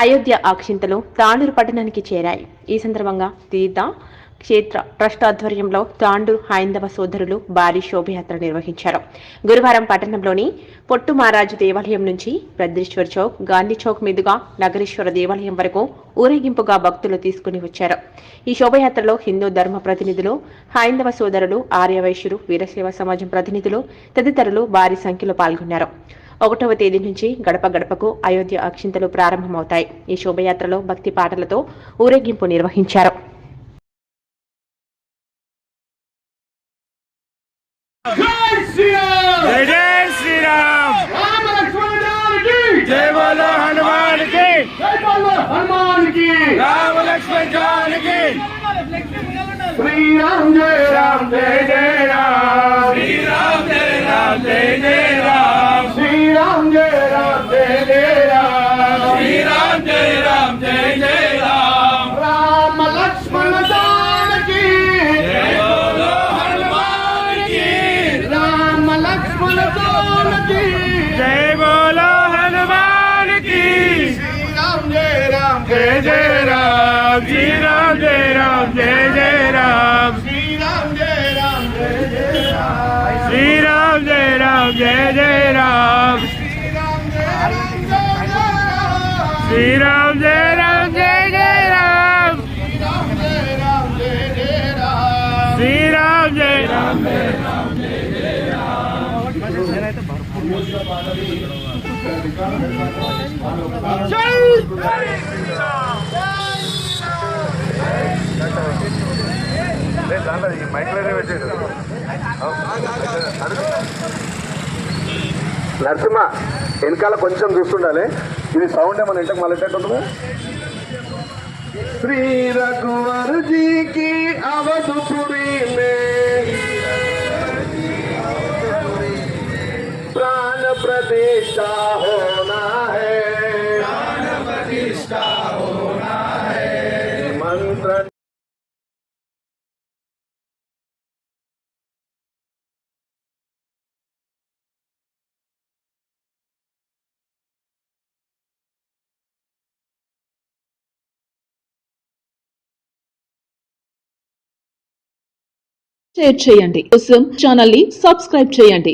అయోధ్య ఆక్షింతలు తాండూరు పట్టణానికి చేరాయి. ఈ సందర్భంగా తీర్థ క్షేత్ర ట్రస్ట్ ఆధ్వర్యంలో తాండూరు హైందవ సోదరులు భారీ శోభయాత్ర నిర్వహించారు. గురువారం పట్టణంలోని పొట్టు మహారాజు దేవాలయం నుంచి భద్రేశ్వర్ చౌక్ గాంధీ చౌక్ మీదుగా నగరేశ్వర దేవాలయం వరకు ఊరేగింపుగా భక్తులు తీసుకుని వచ్చారు. ఈ శోభయాత్రలో హిందూ ధర్మ ప్రతినిధులు హైందవ సోదరులు ఆర్యవైశ్యులు వీరసేవ సమాజం ప్రతినిధులు తదితరులు భారీ సంఖ్యలో పాల్గొన్నారు. ఒకటవ తేదీ నుంచి గడప గడపకు అయోధ్య అక్షింతలు ప్రారంభమవుతాయి. ఈ శోభయాత్రలో భక్తి పాటలతో ఊరేగింపు నిర్వహించారు. జై శ్రీరామ్! జై జై లక్ష్మణ జానకి జై బోలో హనుమాన్కి శ్రీరామ్ జయ రామ్ జై జయ జై జయ రామ్ రామ్ శ్రీరామ్ జై రామ్ జై జై రామ్ శ్రీరామ్ జయ రామ్ జయ జయ రామ్ శ్రీరామ్ జై రామ్ జై జై రామ్ శ్రీరామ్ జయ రామ్ జయ జయ రామ్ శ్రీరామ్ జై రామ్ జై జై రామ్ శ్రీరామ్ జయ రామ్ ఈ జయ పెట్టేది నరసింహ వెనకాల కొంచెం చూస్తుండాలి. ఇది సౌండ్ ఏమన్నా ఇంటకు మళ్ళీ ఉంటుంది? శ్రీ రఘువరుజీ प्रतिष्ठा होना है प्राण प्रतिष्ठा होना है मंत्र షేర్ చేయండి కోసం ఛానల్ ని సబ్స్క్రైబ్ చేయండి